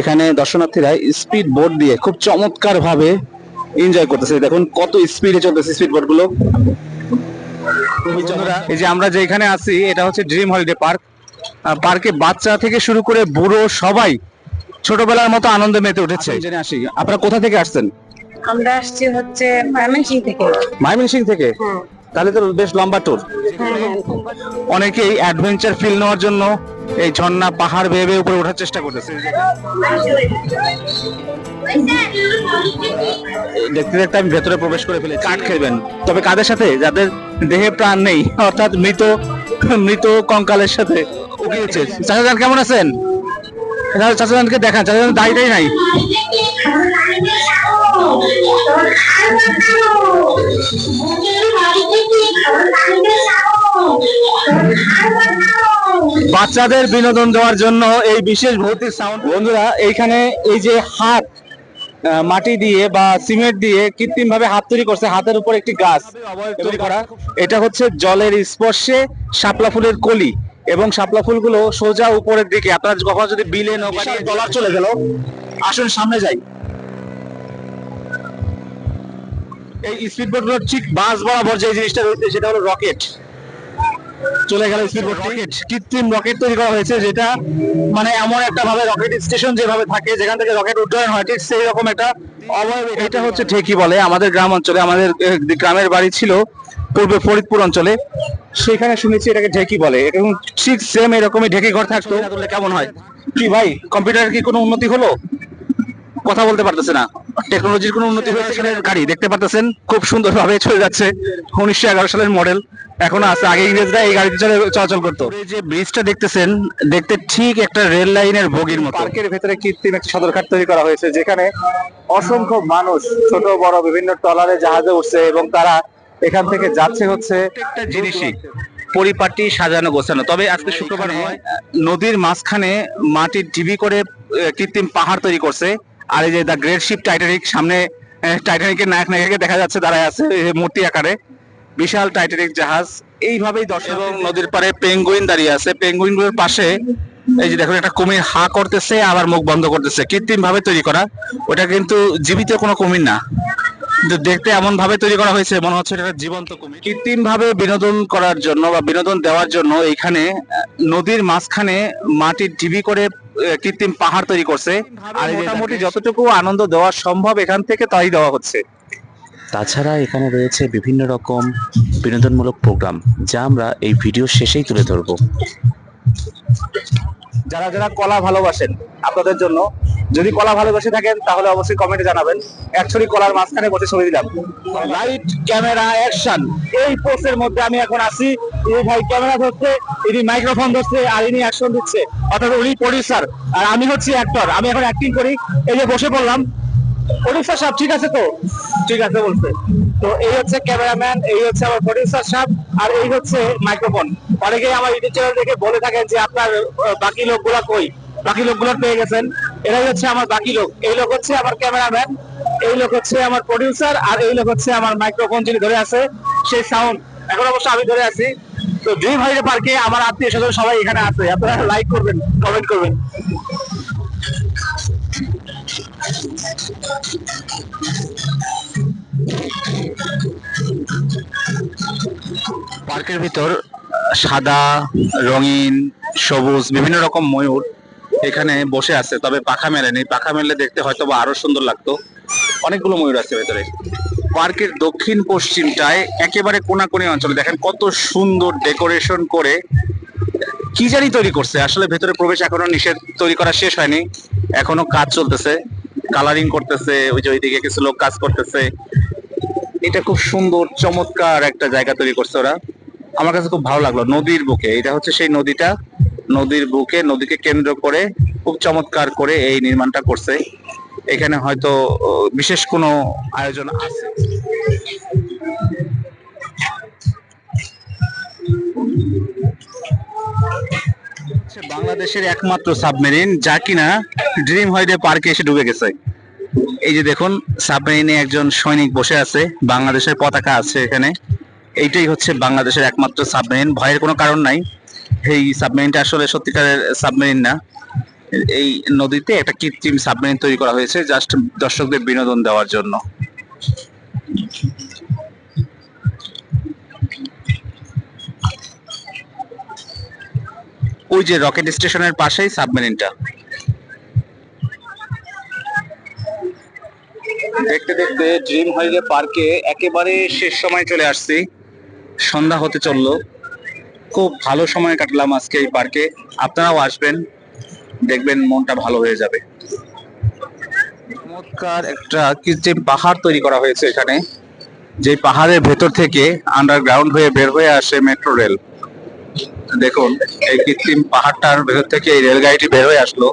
এখানে দর্শনার্থীরা speed boat দিয়ে খুব চমৎকার ভাবে এনজয় করতেছে। দেখুন কত স্পিডে চলতেছে স্পিড বোটগুলো। এই যে আমরা যেখানে আছি এটা হচ্ছে ড্রিম হলিডে পার্ক পার্কে বাচ্চা থেকে শুরু করে বুড়ো সবাই ছোটবেলার মতো আনন্দে মেতে উঠেছে। জেনে আসি। আপনারা কোথা থেকে আসছেন? আমরা আসছি হচ্ছে ময়মনসিং থেকে। ময়মনসিং থেকে? হ্যাঁ। তাহলে তো বেশ লম্বা ট্যুর অনেকেই অ্যাডভেঞ্চার ফিল নেওয়ার জন্য এই ঝর্ণা, পাহাড় বেয়ে বেয়ে উপরে ওঠার চেষ্টা করতেছে। দেখতে দেখতে আমি ভেতরে প্রবেশ করে ফেলে কাঠ খেলবেন। তবে কাদের সাথে? যাদের দেহে প্রাণ নেই, অর্থাৎ মৃত মৃত কঙ্কালের সাথে চাচাজান কেমন আছেন? এখানে দেখান। চাচা যান দাড়ি নাই। বাচ্চাদের বিনোদন দেওয়ার জন্য এই বিশেষ ভৌতিক সাউন্ড বন্ধুরা এইখানে এই যে হাত মাটি দিয়ে বা সিমেন্ট দিয়ে কৃত্রিম ভাবে হাত তৈরি করছে হাতের উপর একটি গাছ। তৈরি করা। এটা হচ্ছে জলের স্পর্শে শাপলা ফুলের কলি এবং শাপলা ফুলগুলো সোজা উপরের দিকে। আপনার কখনো যদি বিলে নৌকা ডলার চলে গেল। আসুন সামনে যাই। এই স্পিড বোট ঠিক বাস বরাবর যে জিনিসটা রয়েছে সেটা হলো রকেট চলে গেল স্পিড বোট রকেট কৃত্রিম রকেট তৈরি করা হয়েছে যেটা মানে এমন একটা ভাবে রকেট স্টেশন যেভাবে থাকে যেখান থেকে রকেট উড্ডয়ন হয় ঠিক সেই রকম একটা অবয়ব এটা হচ্ছে ঠিকই বলে আমাদের গ্রাম অঞ্চলে আমাদের গ্রামের বাড়ি ছিল পূর্বে ফরিদপুর অঞ্চলে। সেখানে শুনেছি এটাকে ঢেকি বলে। এবং ঠিক সেম এরকমই ঢেকি ঘর থাকতো। কেমন হয়? কি ভাই কম্পিউটার কি কোনো উন্নতি হলো? কথা বলতে পারতেছে না। টেকনোলজির কোনো উন্নতি হয়েছে কিনা গাড়ি দেখতে পারতেছেন? খুব সুন্দর ভাবে চলে যাচ্ছে। উনিশশো এগারো সালের মডেল। এখনও আছে। আগে ইংরেজরা এই গাড়িতে চলে চলাচল করতো। এই যে ব্রিজটা দেখতেছেন দেখতে ঠিক একটা রেল লাইনের বগির মতো। পার্কের ভেতরে কৃত্রিম একটা সদরঘাট তৈরি করা হয়েছে যেখানে অসংখ্য মানুষ ছোট বড় বিভিন্ন ট্রলারে জাহাজে উঠছে এবং তারা এখান থেকে যাচ্ছে হচ্ছে একটা জিনিসই পরিপাটি সাজানো গোছানো। তবে আজকে শুক্রবার নদীর মাঝখানে মাটির ঢিবি করে কৃত্রিম পাহাড় তৈরি করছে। আর এই যে দ্য গ্রেট শিপ টাইটানিক সামনে টাইটানিকের নায়ক নায়িকাকে দেখা যাচ্ছে দাঁড়ায় আছে মূর্তি আকারে। বিশাল টাইটানিক জাহাজ। এইভাবেই দর্শক এবং নদীর পারে পেঙ্গুইন দাঁড়িয়ে আছে। পেঙ্গুইনগুলোর পাশে এই যে দেখুন একটা কুমির হা করতেছে আবার মুখ বন্ধ করতেছে। কৃত্রিম ভাবে তৈরি করা। ওটা কিন্তু জীবিত কোনো কুমির না। দেখতে এমন ভাবে তৈরি করা হয়েছে মনে হচ্ছে এটা জীবন্ত কুমির। কৃত্রিম ভাবে বিনোদন করার জন্য বা বিনোদন দেওয়ার জন্য এইখানে আহ, নদীর মাঝখানে মাটির ঢিবি করে কৃত্রিম পাহাড় তৈরি করছে। আর মোটামুটি যতটুকু আনন্দ দেওয়া সম্ভব এখান থেকে তাই দেওয়া হচ্ছে। তাছাড়া এখানে রয়েছে বিভিন্ন রকম বিনোদনমূলক প্রোগ্রাম যা আমরা এই ভিডিও শেষেই তুলে ধরবো। যারা যারা কলা ভালোবাসেন আপনাদের জন্য যদি কলা ভালোবাসে থাকেন, তাহলে অবশ্যই কমেন্টে জানাবেন। একচুয়ালি কলার মাঝখানে বসে ছবি দিলাম। লাইট ক্যামেরা অ্যাকশন এই পোস্টের মধ্যে আমি এখন আছি। এই ভাই ক্যামেরা ধরছে ইনি মাইক্রোফোন ধরছে, আর ইনি অ্যাকশন দিচ্ছে। অর্থাৎ উনি প্রডিউসার আর আমি হচ্ছি অ্যাক্টর আমি এখন অ্যাক্টিং করি। এই যে বসে পড়লাম। প্রডিউসার সাহেব, ঠিক আছে তো? ঠিক আছে বলছে। তো এই হচ্ছে ক্যামেরাম্যান এই হচ্ছে আমার প্রডিউসার সাহেব, আর এই হচ্ছে মাইক্রোফোন অনেকে আমার ইউটিউব চ্যানেল দেখে বলে থাকেন যে, আপনার বাকি লোকগুলা কই? বাকি লোকগুলো পেয়ে গেছেন। এরাই হচ্ছে আমার বাকি লোক। এই লোক হচ্ছে আমার ক্যামেরাম্যান, এই লোক হচ্ছে আমার প্রডিউসার আর এই লোক হচ্ছে আমার মাইক্রোফোন যিনি ধরে আছে, সেই সাউন্ড এখন অবশ্য আমি ধরে আছি। তো ড্রিম হাইডে পার্কে আমার আত্মীয় স্বজন সবাই এখানে আছে। আপনারা লাইক করবেন কমেন্ট করবেন। পার্কের ভিতর সাদা, রঙিন, সবুজ, বিভিন্ন রকম ময়ূর। এখানে বসে আছে, তবে পাখা মেলেনি। পাখা মেলে দেখতে হয়তো বা আরও সুন্দর লাগতো। অনেকগুলো ময়ূর আছে ভেতরে। পার্কের দক্ষিণ পশ্চিমটায় একেবারে কোনাকুনি অঞ্চলে দেখেন কত সুন্দর ডেকোরেশন করে কি জানি তৈরি করছে। আসলে ভেতরে প্রবেশ এখনও নিষেধ তৈরি করা শেষ হয়নি। এখনও কাজ চলতেছে। কালারিং করতেছে, ওই যে ওইদিকে কিছু লোক কাজ করতেছে। এটা খুব সুন্দর, চমৎকার একটা জায়গা তৈরি করছে ওরা। আমার কাছে খুব ভালো লাগল নদীর বুকে। এটা হচ্ছে সেই নদীটা। নদীর বুকে, নদীকে কেন্দ্র করে খুব চমৎকার করে এই নির্মাণটা করছে। এখানে হয়তো বিশেষ কোনো আয়োজন আছে। বাংলাদেশের একমাত্র সাবমেরিন, যা কিনা ড্রিম হলিডে পার্কে এসে ডুবে গেছে। এই যে দেখুন, সাবমেরিনে একজন সৈনিক বসে আছে, বাংলাদেশের পতাকা আছে এখানে। এইটাই হচ্ছে বাংলাদেশের একমাত্র সাবমেরিন। ভয়ের কোনো কারণ নাই। এই সাবমেরিনটা আসলে সত্যিকারের সাবমেরিন না। এই নদীতে একটা কৃত্রিম সাবমেরিন তৈরি করা হয়েছে জাস্ট দর্শকদের বিনোদন দেওয়ার জন্য। ওই যে রকেট স্টেশনের পাশেই সাবমেরিনটা দেখতে দেখতে ড্রিম হলিডে পার্কে একেবারে শেষ সময় চলে আসছি। সন্ধ্যা হতে চলল। খুব ভালো সময় কাটলাম আজকে এই পার্কে আপনারাও আসবেন, দেখবেন মনটা ভালো হয়ে যাবে। চমৎকার একটা কৃত্রিম পাহাড় তৈরি করা হয়েছে এখানে। যে পাহাড়ের ভেতর থেকে আন্ডারগ্রাউন্ড হয়ে বের হয়ে আসে মেট্রো রেল দেখুন, এই কৃত্রিম পাহাড়টার ভেতর থেকে এই রেলগাড়িটি বের হয়ে আসলো।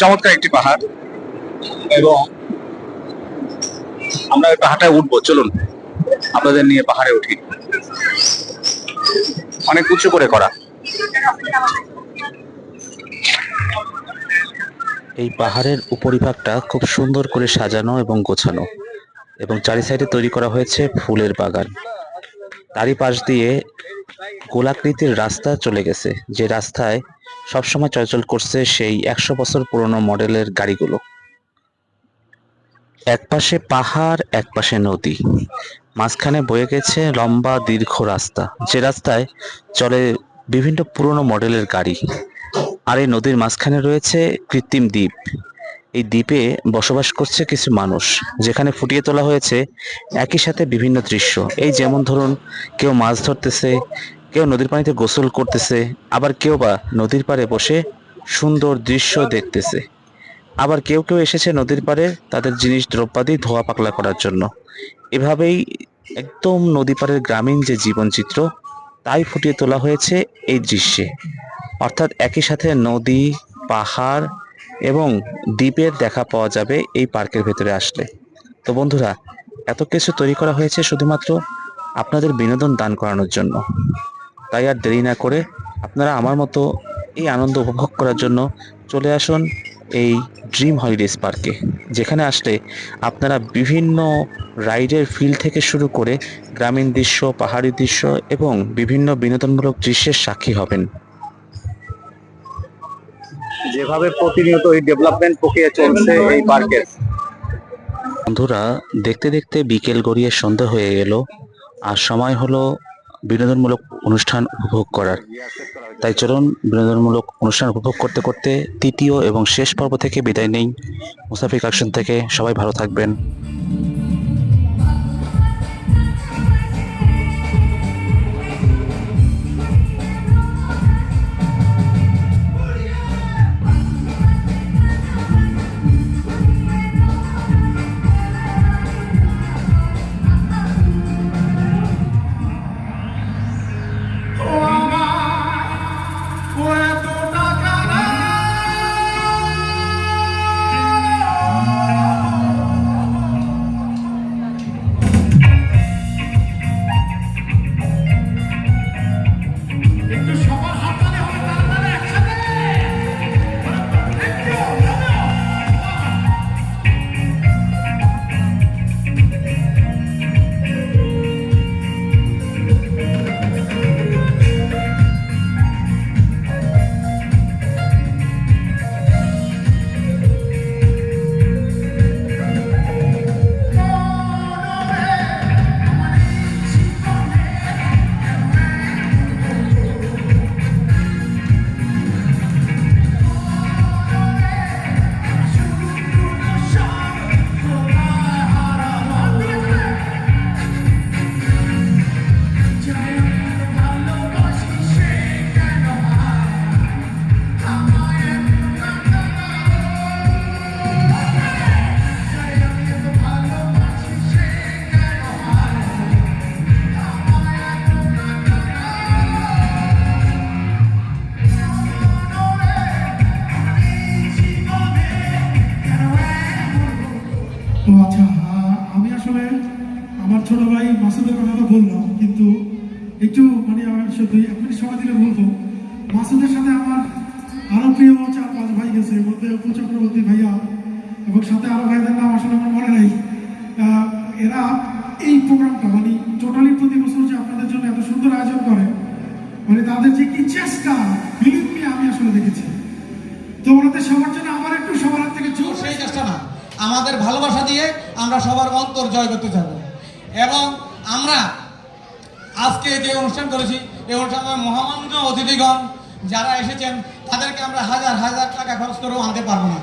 চমৎকার একটি পাহাড়। এবং আমরা ওই পাহাড়টায় উঠবো, চলুন। আপনাদের নিয়ে পাহাড়ে উঠি। অনেক উঁচু করে করা। এই পাহাড়ের উপরিভাগটা খুব সুন্দর করে সাজানো এবং গোছানো এবং চারি সাইডে তৈরি করা হয়েছে ফুলের বাগান। তারই পাশ দিয়ে গোলাকৃতির রাস্তা চলে গেছে, যে রাস্তায় সবসময় চলাচল করছে সেই একশো বছর পুরনো মডেলের গাড়িগুলো। একপাশে পাহাড়, একপাশে নদী। মাঝখানে বয়ে গেছে লম্বা দীর্ঘ রাস্তা। যে রাস্তায় চলে বিভিন্ন পুরনো মডেলের গাড়ি। আর এই নদীর মাঝখানে রয়েছে কৃত্রিম দ্বীপ। এই দ্বীপে বসবাস করছে কিছু মানুষ, যেখানে ফুটিয়ে তোলা হয়েছে একই সাথে বিভিন্ন দৃশ্য। এই যেমন ধরুন, কেউ মাছ ধরতেছে, কেউ নদীর পানিতে গোসল করতেছে, আবার কেউ বা নদীর পাড়ে বসে সুন্দর দৃশ্য দেখতেছে। আবার কেউ কেউ এসেছে নদীর পাড়ে তাদের জিনিস দ্রব্যাদি ধোয়া পাকলা করার জন্য। এভাবেই একদম নদী পাড়ের গ্রামীণ যে জীবনচিত্র, তাই ফুটিয়ে তোলা হয়েছে এই দৃশ্যে। অর্থাৎ একই সাথে নদী, পাহাড় এবং দ্বীপের দেখা পাওয়া যাবে এই পার্কের ভেতরে আসলে। তো বন্ধুরা, এত কিছু তৈরি করা হয়েছে শুধুমাত্র আপনাদের বিনোদন দান করানোর জন্য। তাই আর দেরি না করে আপনারা আমার মতো এই আনন্দ উপভোগ করার জন্য চলে আসুন এই ড্রিম হলিডেজ পার্কে যেখানে আসলে আপনারা বিভিন্ন রাইডের ফিল থেকে শুরু করে গ্রামীণ দৃশ্য পাহাড়ি দৃশ্য এবং বিভিন্ন বিনোদনমূলক দৃশ্যের সাক্ষী হবেন। যেভাবে প্রতিনিয়ত এই ডেভেলপমেন্ট প্রক্রিয়া চলছে এই পার্কের বন্ধুরা দেখতে দেখতে বিকেল গড়িয়ে সন্ধ্যা হয়ে গেল আর সময় হলো বিনোদনমূলক অনুষ্ঠান উপভোগ করার। তাই চলুন বিনোদনমূলক অনুষ্ঠান উপভোগ করতে করতে তৃতীয় এবং শেষ পর্ব থেকে বিদায় নেই। মুসাফিক অ্যাকশন থেকে সবাই ভালো থাকবেন। বললাম কিন্তু একটু মানে আমার সে দুই এক সময় দিলে বলব মাসুদের সাথে আমার আরও প্রিয় চার পাঁচ ভাই গেছে, এর মধ্যে অপু চক্রবর্তী ভাইয়া এবং সাথে আরও ভাইদের নাম আসলে আমার মনে নেই। এরা এই প্রোগ্রামটা মানে টোটালি প্রতি বছর যে আপনাদের জন্য এত সুন্দর আয়োজন করে মানে তাদের যে কি চেষ্টা বিলিভ আমি আসলে দেখেছি। তোমরা আপনাদের সবার জন্য আমার একটু সবার হাত থেকে জোর। সেই চেষ্টা না। আমাদের ভালোবাসা দিয়ে আমরা সবার অন্তর জয় করতে চাবো এবং আমরা আজকে যে অনুষ্ঠান করেছি, এই অনুষ্ঠানে মহামান্য অতিথিগণ যারা এসেছেন, তাদেরকে আমরা হাজার হাজার টাকা খরচ করেও আনতে পারব না।